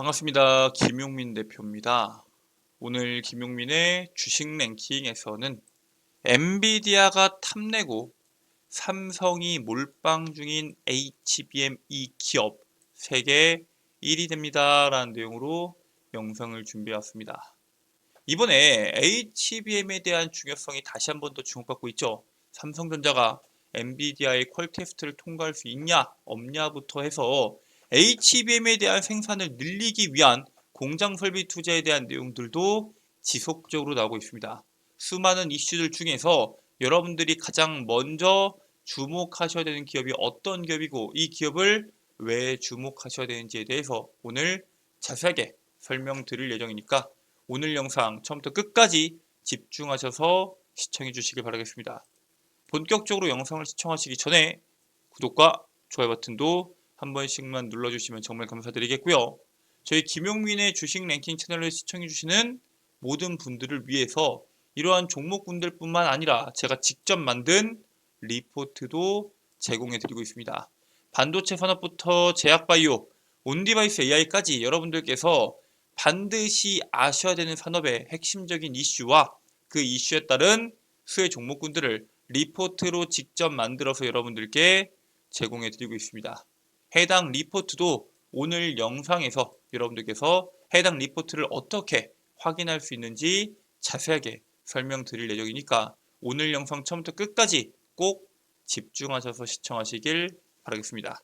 반갑습니다. 김용민 대표입니다. 오늘 김용민의 주식 랭킹에서는 엔비디아가 탐내고 삼성이 몰빵 중인 HBM 이 기업 세계 1위 됩니다. 라는 내용으로 영상을 준비해 왔습니다. 이번에 HBM에 대한 중요성이 다시 한 번 더 주목받고 있죠. 삼성전자가 엔비디아의 퀄 테스트를 통과할 수 있냐 없냐부터 해서 HBM에 대한 생산을 늘리기 위한 공장 설비 투자에 대한 내용들도 지속적으로 나오고 있습니다. 수많은 이슈들 중에서 여러분들이 가장 먼저 주목하셔야 되는 기업이 어떤 기업이고 이 기업을 왜 주목하셔야 되는지에 대해서 오늘 자세하게 설명드릴 예정이니까 오늘 영상 처음부터 끝까지 집중하셔서 시청해 주시길 바라겠습니다. 본격적으로 영상을 시청하시기 전에 구독과 좋아요 버튼도 한 번씩만 눌러주시면 정말 감사드리겠고요. 저희 김용민의 주식 랭킹 채널을 시청해주시는 모든 분들을 위해서 이러한 종목군들뿐만 아니라 제가 직접 만든 리포트도 제공해드리고 있습니다. 반도체 산업부터 제약바이오, 온디바이스 AI까지 여러분들께서 반드시 아셔야 되는 산업의 핵심적인 이슈와 그 이슈에 따른 수혜 종목군들을 리포트로 직접 만들어서 여러분들께 제공해드리고 있습니다. 해당 리포트도 오늘 영상에서 여러분들께서 해당 리포트를 어떻게 확인할 수 있는지 자세하게 설명드릴 예정이니까 오늘 영상 처음부터 끝까지 꼭 집중하셔서 시청하시길 바라겠습니다.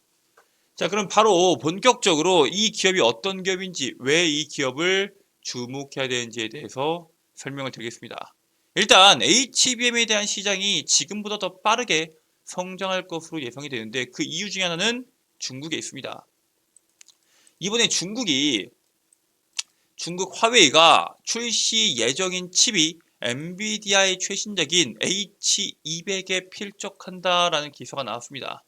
자, 그럼 바로 본격적으로 이 기업이 어떤 기업인지, 왜 이 기업을 주목해야 되는지에 대해서 설명을 드리겠습니다. 일단 HBM에 대한 시장이 지금보다 더 빠르게 성장할 것으로 예상이 되는데 그 이유 중에 하나는 중국에 있습니다. 이번에 중국이 중국 화웨이가 출시 예정인 칩이 엔비디아의 최신적인 H200에 필적한다라는 기사가 나왔습니다.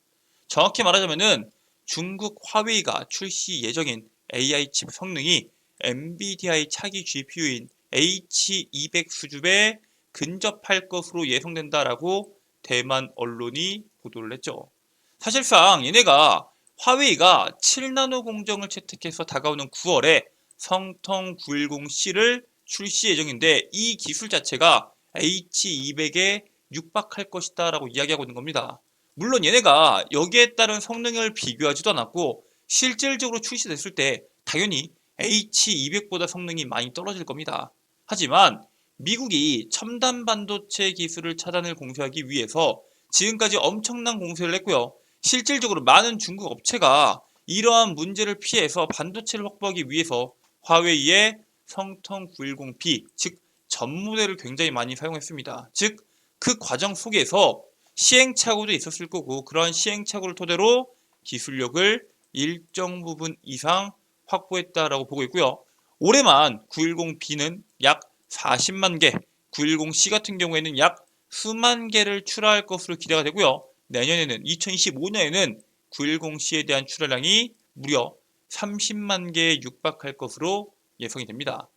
정확히 말하자면은 중국 화웨이가 출시 예정인 AI 칩 성능이 엔비디아의 차기 GPU인 H200 수준에 근접할 것으로 예상된다라고 대만 언론이 보도를 했죠. 사실상 얘네가 화웨이가 7나노 공정을 채택해서 다가오는 9월에 성통 910C를 출시 예정인데 이 기술 자체가 H200에 육박할 것이다 라고 이야기하고 있는 겁니다. 물론 얘네가 여기에 따른 성능을 비교하지도 않았고 실질적으로 출시됐을 때 당연히 H200보다 성능이 많이 떨어질 겁니다. 하지만 미국이 첨단 반도체 기술을 차단을 공세하기 위해서 지금까지 엄청난 공세를 했고요. 실질적으로 많은 중국 업체가 이러한 문제를 피해서 반도체를 확보하기 위해서 화웨이의 성통 910P, 즉 전무대를 굉장히 많이 사용했습니다. 즉 그 과정 속에서 시행착오도 있었을 거고 그러한 시행착오를 토대로 기술력을 일정 부분 이상 확보했다라고 보고 있고요. 올해만 910B는 약 40만 개, 910C 같은 경우에는 약 수만 개를 출하할 것으로 기대가 되고요. 내년에는 2025년에는 910C에 대한 출하량이 무려 30만 개에 육박할 것으로 예상이 됩니다.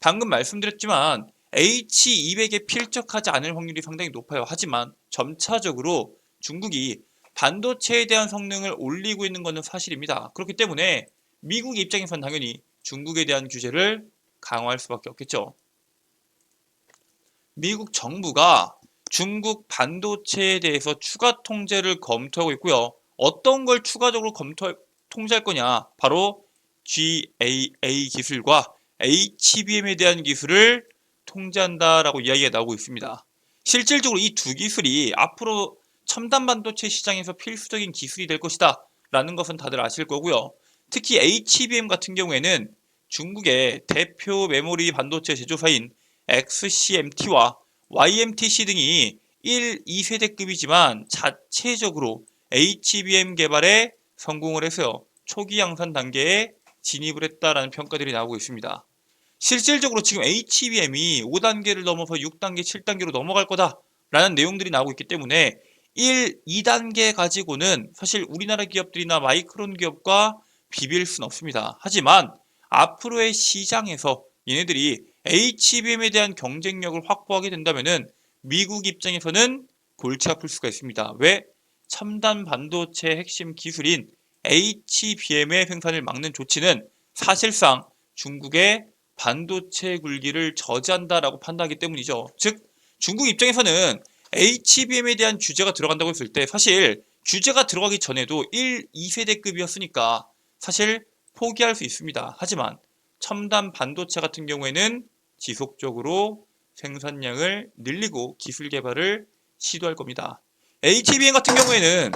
방금 말씀드렸지만 H200에 필적하지 않을 확률이 상당히 높아요. 하지만 점차적으로 중국이 반도체에 대한 성능을 올리고 있는 것은 사실입니다. 그렇기 때문에 미국 입장에선 당연히 중국에 대한 규제를 강화할 수밖에 없겠죠. 미국 정부가 중국 반도체에 대해서 추가 통제를 검토하고 있고요. 어떤 걸 추가적으로 검토 통제할 거냐? 바로 GAA 기술과 HBM에 대한 기술을 통제한다라고 이야기가 나오고 있습니다. 실질적으로 이 두 기술이 앞으로 첨단 반도체 시장에서 필수적인 기술이 될 것이다 라는 것은 다들 아실 거고요. 특히 HBM 같은 경우에는 중국의 대표 메모리 반도체 제조사인 XCMT와 YMTC 등이 1, 2세대급이지만 자체적으로 HBM 개발에 성공을 해서 초기 양산 단계에 진입을 했다라는 평가들이 나오고 있습니다. 실질적으로 지금 HBM이 5단계를 넘어서 6단계, 7단계로 넘어갈 거다라는 내용들이 나오고 있기 때문에 1, 2단계 가지고는 사실 우리나라 기업들이나 마이크론 기업과 비빌 수는 없습니다. 하지만 앞으로의 시장에서 얘네들이 HBM에 대한 경쟁력을 확보하게 된다면은 미국 입장에서는 골치 아플 수가 있습니다. 왜? 첨단 반도체 핵심 기술인 HBM의 생산을 막는 조치는 사실상 중국의 반도체 굴기를 저지한다라고 판단하기 때문이죠. 즉 중국 입장에서는 HBM에 대한 규제가 들어간다고 했을 때 사실 규제가 들어가기 전에도 1, 2세대급이었으니까 사실 포기할 수 있습니다. 하지만 첨단 반도체 같은 경우에는 지속적으로 생산량을 늘리고 기술 개발을 시도할 겁니다. HBM 같은 경우에는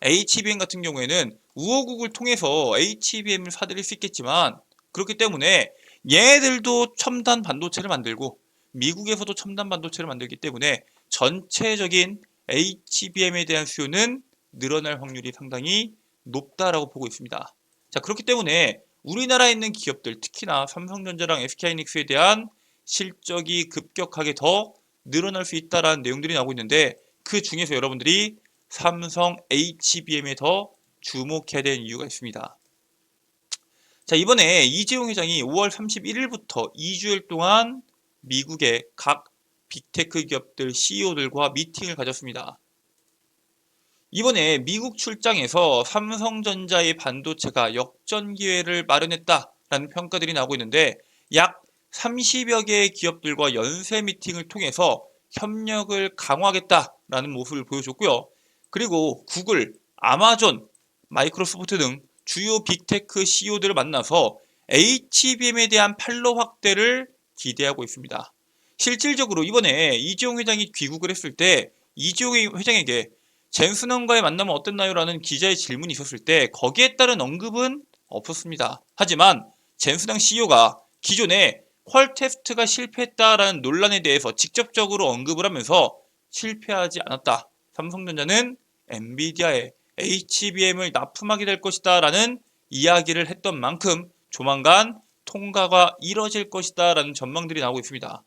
HBM 같은 경우에는 우호국을 통해서 HBM을 사들일 수 있겠지만 그렇기 때문에 얘네들도 첨단 반도체를 만들고 미국에서도 첨단 반도체를 만들기 때문에 전체적인 HBM에 대한 수요는 늘어날 확률이 상당히 높다라고 보고 있습니다. 자, 그렇기 때문에 우리나라에 있는 기업들, 특히나 삼성전자랑 SK하이닉스에 대한 실적이 급격하게 더 늘어날 수 있다라는 내용들이 나오고 있는데 그 중에서 여러분들이 삼성 HBM에 더 주목해야 되는 이유가 있습니다. 자, 이번에 이재용 회장이 5월 31일부터 2주일 동안 미국의 각 빅테크 기업들 CEO들과 미팅을 가졌습니다. 이번에 미국 출장에서 삼성전자의 반도체가 역전 기회를 마련했다라는 평가들이 나오고 있는데 약 30여 개의 기업들과 연쇄 미팅을 통해서 협력을 강화하겠다라는 모습을 보여줬고요. 그리고 구글, 아마존, 마이크로소프트 등 주요 빅테크 CEO들을 만나서 HBM에 대한 판로 확대를 기대하고 있습니다. 실질적으로 이번에 이재용 회장이 귀국을 했을 때 이재용 회장에게 젠슨원과의 만남은 어땠나요? 라는 기자의 질문이 있었을 때 거기에 따른 언급은 없었습니다. 하지만 젠슨왕 CEO가 기존에 퀄 테스트가 실패했다라는 논란에 대해서 직접적으로 언급을 하면서 실패하지 않았다. 삼성전자는 엔비디아에 HBM을 납품하게 될 것이다 라는 이야기를 했던 만큼 조만간 통과가 이뤄질 것이다 라는 전망들이 나오고 있습니다.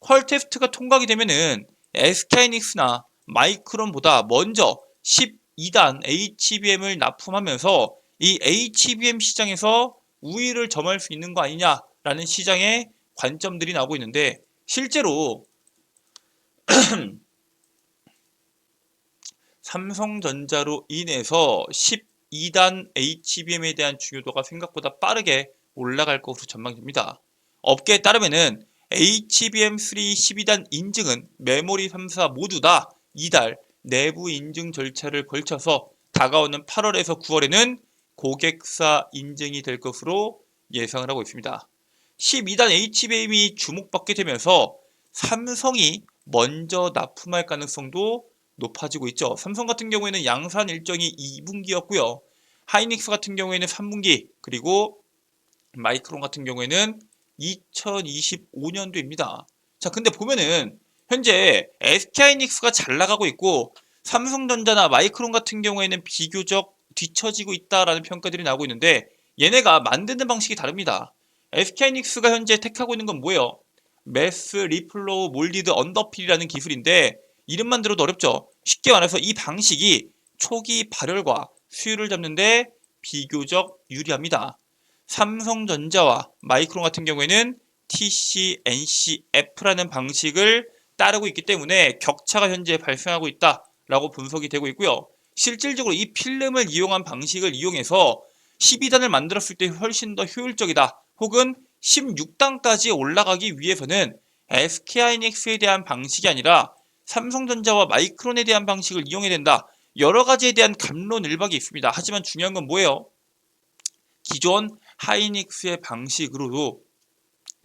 퀄 테스트가 통과하게 되면은 SK하이닉스나 마이크론보다 먼저 12단 HBM을 납품하면서 이 HBM 시장에서 우위를 점할 수 있는 거 아니냐라는 시장의 관점들이 나오고 있는데 실제로 삼성전자로 인해서 12단 HBM에 대한 중요도가 생각보다 빠르게 올라갈 것으로 전망됩니다. 업계에 따르면은 HBM3 12단 인증은 메모리 3사 모두 다 이달 내부 인증 절차를 걸쳐서 다가오는 8월에서 9월에는 고객사 인증이 될 것으로 예상을 하고 있습니다. 12단 HBM이 주목받게 되면서 삼성이 먼저 납품할 가능성도 높아지고 있죠. 삼성 같은 경우에는 양산 일정이 2분기였고요. 하이닉스 같은 경우에는 3분기 그리고 마이크론 같은 경우에는 2025년도입니다. 자, 근데 보면은 현재 SK하이닉스가 잘 나가고 있고 삼성전자나 마이크론 같은 경우에는 비교적 뒤처지고 있다라는 평가들이 나오고 있는데 얘네가 만드는 방식이 다릅니다. SK하이닉스가 현재 택하고 있는 건 뭐예요? 매스 리플로우 몰디드 언더필이라는 기술인데 이름만 들어도 어렵죠. 쉽게 말해서 이 방식이 초기 발열과 수율을 잡는데 비교적 유리합니다. 삼성전자와 마이크론 같은 경우에는 TC, NC, F라는 방식을 따르고 있기 때문에 격차가 현재 발생하고 있다라고 분석이 되고 있고요. 실질적으로 이 필름을 이용한 방식을 이용해서 12단을 만들었을 때 훨씬 더 효율적이다. 혹은 16단까지 올라가기 위해서는 SK하이닉스에 대한 방식이 아니라 삼성전자와 마이크론에 대한 방식을 이용해야 된다. 여러 가지에 대한 감론을박이 있습니다. 하지만 중요한 건 뭐예요? 기존 하이닉스의 방식으로도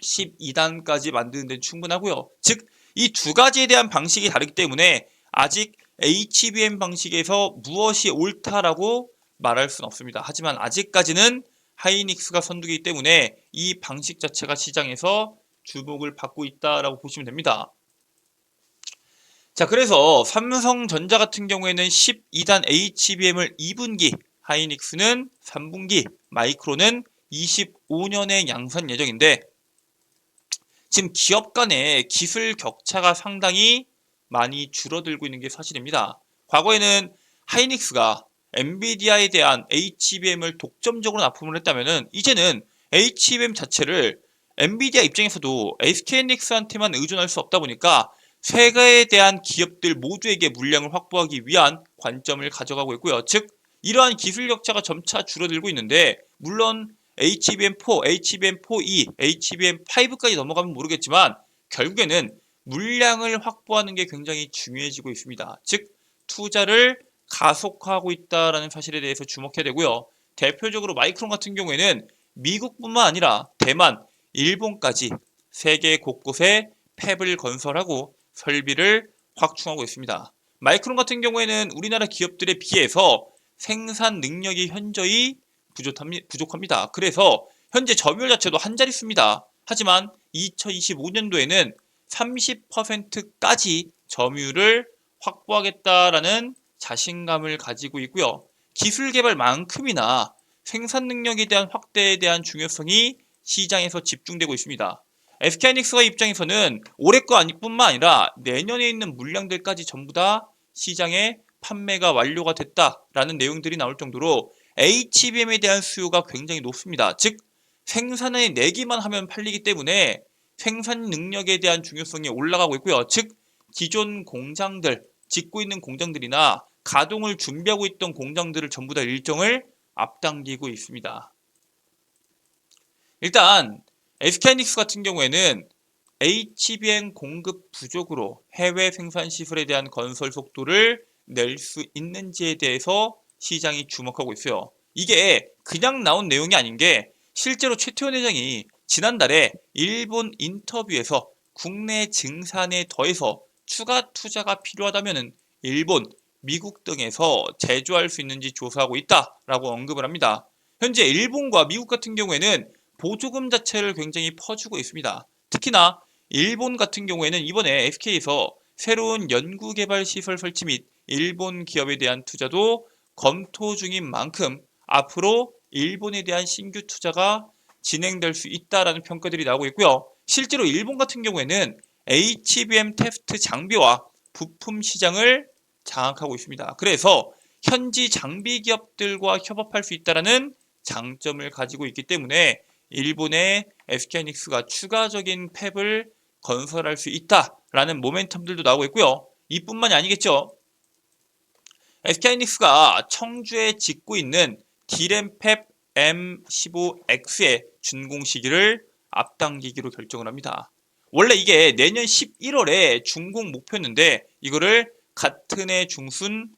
12단까지 만드는 데 충분하고요. 즉, 이 두 가지에 대한 방식이 다르기 때문에 아직 HBM 방식에서 무엇이 옳다라고 말할 수는 없습니다. 하지만 아직까지는 하이닉스가 선두이기 때문에 이 방식 자체가 시장에서 주목을 받고 있다라고 보시면 됩니다. 자, 그래서 삼성전자 같은 경우에는 12단 HBM을 2분기, 하이닉스는 3분기, 마이크로는 25년에 양산 예정인데 지금 기업 간의 기술 격차가 상당히 많이 줄어들고 있는 게 사실입니다. 과거에는 하이닉스가 엔비디아에 대한 HBM을 독점적으로 납품을 했다면 이제는 HBM 자체를 엔비디아 입장에서도 SK하이닉스한테만 의존할 수 없다 보니까 세계에 대한 기업들 모두에게 물량을 확보하기 위한 관점을 가져가고 있고요. 즉 이러한 기술 격차가 점차 줄어들고 있는데 물론 HBM4, HBM4E, HBM5까지 넘어가면 모르겠지만 결국에는 물량을 확보하는 게 굉장히 중요해지고 있습니다. 즉 투자를 가속화하고 있다라는 사실에 대해서 주목해야 되고요. 대표적으로 마이크론 같은 경우에는 미국뿐만 아니라 대만, 일본까지 세계 곳곳에 팹을 건설하고 설비를 확충하고 있습니다. 마이크론 같은 경우에는 우리나라 기업들에 비해서 생산 능력이 현저히 부족합니- 부족합니다. 그래서 현재 점유율 자체도 한 자릿수입니다. 하지만 2025년도에는 30%까지 점유율을 확보하겠다라는 자신감을 가지고 있고요. 기술 개발만큼이나 생산 능력에 대한 확대에 대한 중요성이 시장에서 집중되고 있습니다. SK하이닉스의 입장에서는 올해 거 아니뿐만 아니라 내년에 있는 물량들까지 전부 다 시장에 판매가 완료가 됐다라는 내용들이 나올 정도로 HBM에 대한 수요가 굉장히 높습니다. 즉 생산에 내기만 하면 팔리기 때문에 생산 능력에 대한 중요성이 올라가고 있고요. 즉 기존 공장들 짓고 있는 공장들이나 가동을 준비하고 있던 공장들을 전부 다 일정을 앞당기고 있습니다. 일단 SK하이닉스 같은 경우에는 HBM 공급 부족으로 해외 생산 시설에 대한 건설 속도를 낼 수 있는지에 대해서 시장이 주목하고 있어요. 이게 그냥 나온 내용이 아닌 게 실제로 최태원 회장이 지난달에 일본 인터뷰에서 국내 증산에 더해서 추가 투자가 필요하다면 일본, 미국 등에서 제조할 수 있는지 조사하고 있다라고 언급을 합니다. 현재 일본과 미국 같은 경우에는 보조금 자체를 굉장히 퍼주고 있습니다. 특히나 일본 같은 경우에는 이번에 SK에서 새로운 연구개발 시설 설치 및 일본 기업에 대한 투자도 검토 중인 만큼 앞으로 일본에 대한 신규 투자가 진행될 수 있다라는 평가들이 나오고 있고요. 실제로 일본 같은 경우에는 HBM 테스트 장비와 부품 시장을 장악하고 있습니다. 그래서 현지 장비 기업들과 협업할 수 있다라는 장점을 가지고 있기 때문에 일본의 SK하이닉스가 추가적인 팹을 건설할 수 있다라는 모멘텀들도 나오고 있고요. 이뿐만이 아니겠죠. SK하이닉스가 청주에 짓고 있는 디램 팹 M15X의 준공 시기를 앞당기기로 결정을 합니다. 원래 이게 내년 11월에 준공 목표였는데 이거를 같은 해 중순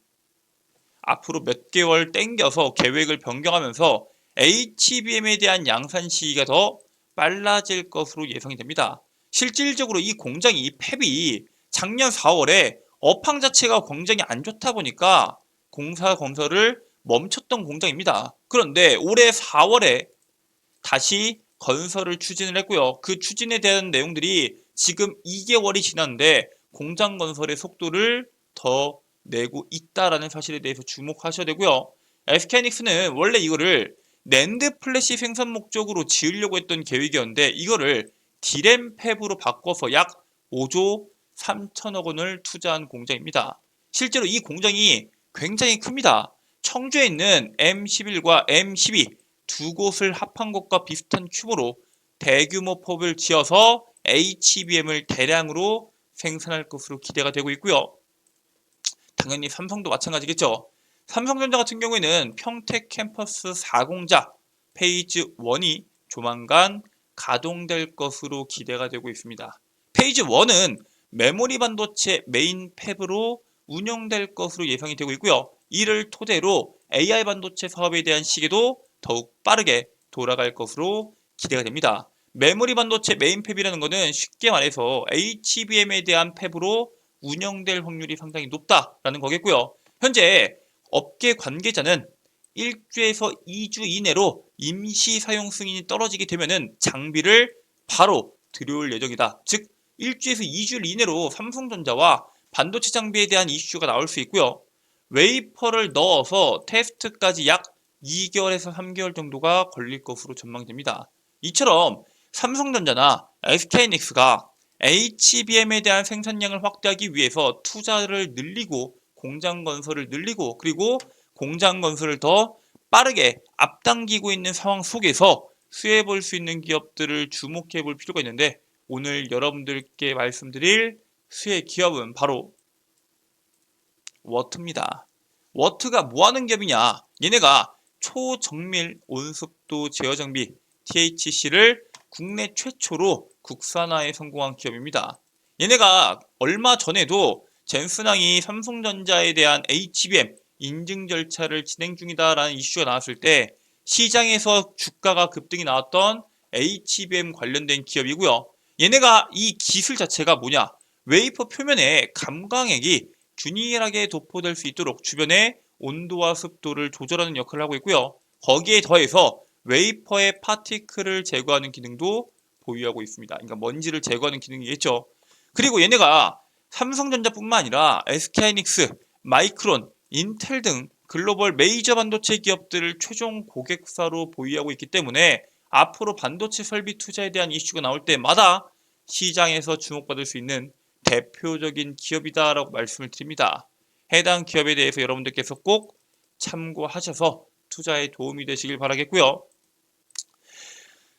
앞으로 몇 개월 땡겨서 계획을 변경하면서 HBM에 대한 양산 시기가 더 빨라질 것으로 예상이 됩니다. 실질적으로 이 공장이 이 팹이 작년 4월에 업황 자체가 굉장히 안 좋다 보니까 공사 건설을 멈췄던 공장입니다. 그런데 올해 4월에 다시 건설을 추진을 했고요. 그 추진에 대한 내용들이 지금 2개월이 지났는데 공장 건설의 속도를 더 내고 있다라는 사실에 대해서 주목하셔야 되고요. SK하이닉스는 원래 이거를 낸드 플래시 생산 목적으로 지으려고 했던 계획이었는데 이거를 디램 팹으로 바꿔서 약 5조 3천억 원을 투자한 공장입니다. 실제로 이 공장이 굉장히 큽니다. 청주에 있는 M11과 M12 두 곳을 합한 것과 비슷한 규모로 대규모 팹을 지어서 HBM을 대량으로 생산할 것으로 기대가 되고 있고요. 당연히 삼성도 마찬가지겠죠. 삼성전자 같은 경우에는 평택 캠퍼스 4공자 페이즈 1이 조만간 가동될 것으로 기대가 되고 있습니다. 페이즈 1은 메모리 반도체 메인 팹으로 운영될 것으로 예상이 되고 있고요. 이를 토대로 AI 반도체 사업에 대한 시기도 더욱 빠르게 돌아갈 것으로 기대가 됩니다. 메모리 반도체 메인 팹이라는 것은 쉽게 말해서 HBM에 대한 팹으로 운영될 확률이 상당히 높다라는 거겠고요. 현재 업계 관계자는 1주에서 2주 이내로 임시 사용 승인이 떨어지게 되면은 장비를 바로 들여올 예정이다. 즉 1주에서 2주 이내로 삼성전자와 반도체 장비에 대한 이슈가 나올 수 있고요. 웨이퍼를 넣어서 테스트까지 약 2개월에서 3개월 정도가 걸릴 것으로 전망됩니다. 이처럼 삼성전자나 SK하이닉스가 HBM에 대한 생산량을 확대하기 위해서 투자를 늘리고 공장 건설을 늘리고 그리고 공장 건설을 더 빠르게 앞당기고 있는 상황 속에서 수혜해 볼수 있는 기업들을 주목해 볼 필요가 있는데 오늘 여러분들께 말씀드릴 수혜 기업은 바로 워트입니다. 워트가 뭐 하는 기업이냐? 얘네가 초정밀 온습도 제어 장비 THC를 국내 최초로 국산화에 성공한 기업입니다. 얘네가 얼마 전에도 젠슨항이 삼성전자에 대한 HBM 인증 절차를 진행 중이다라는 이슈가 나왔을 때 시장에서 주가가 급등이 나왔던 HBM 관련된 기업이고요. 얘네가 이 기술 자체가 뭐냐? 웨이퍼 표면에 감광액이 균일하게 도포될 수 있도록 주변의 온도와 습도를 조절하는 역할을 하고 있고요. 거기에 더해서 웨이퍼의 파티클을 제거하는 기능도 보유하고 있습니다. 그러니까 먼지를 제거하는 기능이겠죠. 그리고 얘네가 삼성전자뿐만 아니라 SK하이닉스, 마이크론, 인텔 등 글로벌 메이저 반도체 기업들을 최종 고객사로 보유하고 있기 때문에 앞으로 반도체 설비 투자에 대한 이슈가 나올 때마다 시장에서 주목받을 수 있는 대표적인 기업이다라고 말씀을 드립니다. 해당 기업에 대해서 여러분들께서 꼭 참고하셔서 투자에 도움이 되시길 바라겠고요.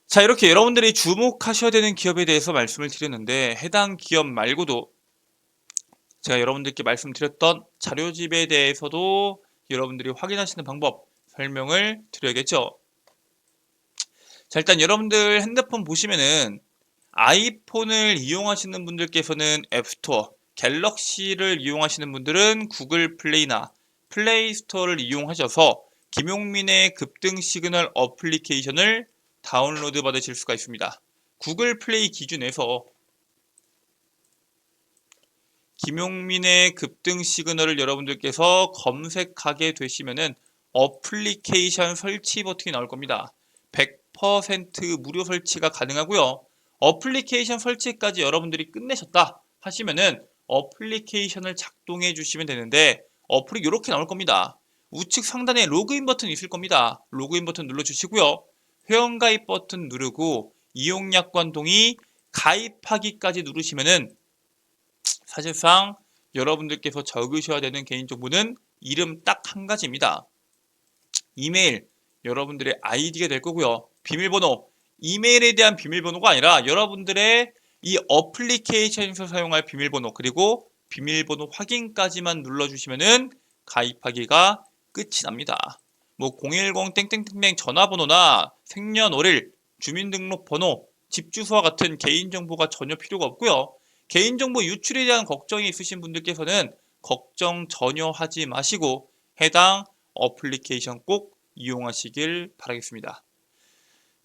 자, 이렇게 여러분들이 주목하셔야 되는 기업에 대해서 말씀을 드렸는데 해당 기업 말고도 제가 여러분들께 말씀드렸던 자료집에 대해서도 여러분들이 확인하시는 방법 설명을 드려야겠죠. 자, 일단 여러분들 핸드폰 보시면은 아이폰을 이용하시는 분들께서는 앱스토어, 갤럭시를 이용하시는 분들은 구글 플레이나 플레이 스토어를 이용하셔서 김용민의 급등 시그널 어플리케이션을 다운로드 받으실 수가 있습니다. 구글 플레이 기준에서 김용민의 급등 시그널을 여러분들께서 검색하게 되시면은 어플리케이션 설치 버튼이 나올 겁니다. 100% 무료 설치가 가능하고요. 어플리케이션 설치까지 여러분들이 끝내셨다 하시면은 어플리케이션을 작동해 주시면 되는데 어플이 이렇게 나올 겁니다. 우측 상단에 로그인 버튼이 있을 겁니다. 로그인 버튼 눌러주시고요. 회원가입 버튼 누르고 이용약관 동의 가입하기까지 누르시면은 사실상 여러분들께서 적으셔야 되는 개인정보는 이름 딱 한 가지입니다. 이메일, 여러분들의 아이디가 될 거고요. 비밀번호, 이메일에 대한 비밀번호가 아니라 여러분들의 이 어플리케이션에서 사용할 비밀번호 그리고 비밀번호 확인까지만 눌러주시면은 가입하기가 끝이 납니다. 뭐 010 땡땡땡땡 전화번호나 생년월일, 주민등록번호, 집주소와 같은 개인정보가 전혀 필요가 없고요. 개인정보 유출에 대한 걱정이 있으신 분들께서는 걱정 전혀 하지 마시고 해당 어플리케이션 꼭 이용하시길 바라겠습니다.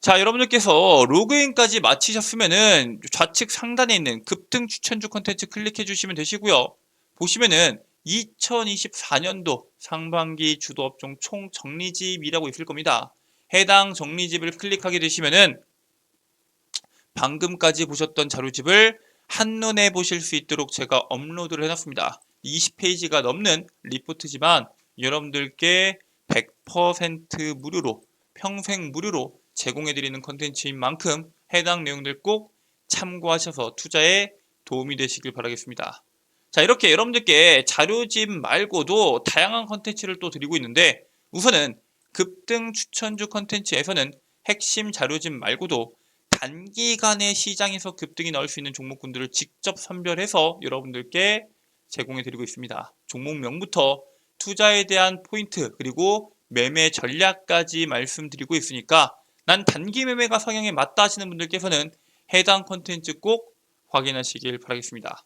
자, 여러분들께서 로그인까지 마치셨으면은 좌측 상단에 있는 급등 추천주 컨텐츠 클릭해 주시면 되시고요. 보시면은 2024년도 상반기 주도 업종 총 정리집이라고 있을 겁니다. 해당 정리집을 클릭하게 되시면은 방금까지 보셨던 자료집을 한눈에 보실 수 있도록 제가 업로드를 해놨습니다. 20페이지가 넘는 리포트지만 여러분들께 100% 무료로 평생 무료로 제공해드리는 컨텐츠인 만큼 해당 내용들 꼭 참고하셔서 투자에 도움이 되시길 바라겠습니다. 자 이렇게 여러분들께 자료집 말고도 다양한 컨텐츠를 또 드리고 있는데 우선은 급등 추천주 컨텐츠에서는 핵심 자료집 말고도 단기간에 시장에서 급등이 나올 수 있는 종목군들을 직접 선별해서 여러분들께 제공해 드리고 있습니다. 종목명부터 투자에 대한 포인트 그리고 매매 전략까지 말씀드리고 있으니까 난 단기 매매가 성향에 맞다 하시는 분들께서는 해당 컨텐츠 꼭 확인하시길 바라겠습니다.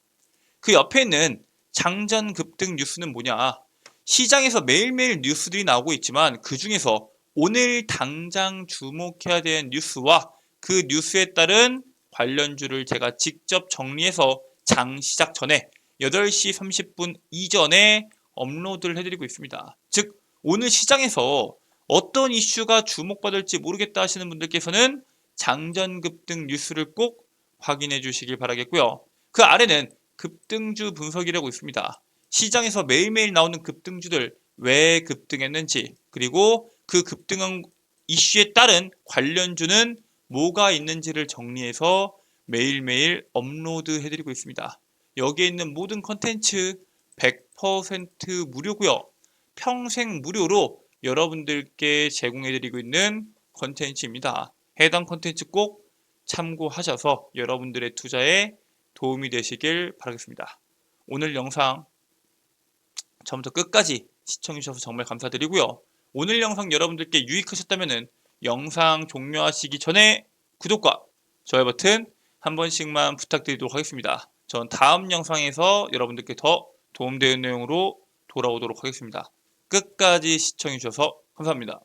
그 옆에 있는 장전 급등 뉴스는 뭐냐? 시장에서 매일매일 뉴스들이 나오고 있지만 그 중에서 오늘 당장 주목해야 되는 뉴스와 그 뉴스에 따른 관련주를 제가 직접 정리해서 장 시작 전에 8시 30분 이전에 업로드를 해드리고 있습니다. 즉, 오늘 시장에서 어떤 이슈가 주목받을지 모르겠다 하시는 분들께서는 장전 급등 뉴스를 꼭 확인해 주시길 바라겠고요. 그 아래는 급등주 분석이라고 있습니다. 시장에서 매일매일 나오는 급등주들 왜 급등했는지 그리고 그 급등한 이슈에 따른 관련주는 뭐가 있는지를 정리해서 매일매일 업로드 해드리고 있습니다. 여기에 있는 모든 컨텐츠 100% 무료고요. 평생 무료로 여러분들께 제공해드리고 있는 컨텐츠입니다. 해당 컨텐츠 꼭 참고하셔서 여러분들의 투자에 도움이 되시길 바라겠습니다. 오늘 영상 처음부터 끝까지 시청해주셔서 정말 감사드리고요. 오늘 영상 여러분들께 유익하셨다면 영상 종료하시기 전에 구독과 좋아요 버튼 한 번씩만 부탁드리도록 하겠습니다. 전 다음 영상에서 여러분들께 더 도움되는 내용으로 돌아오도록 하겠습니다. 끝까지 시청해주셔서 감사합니다.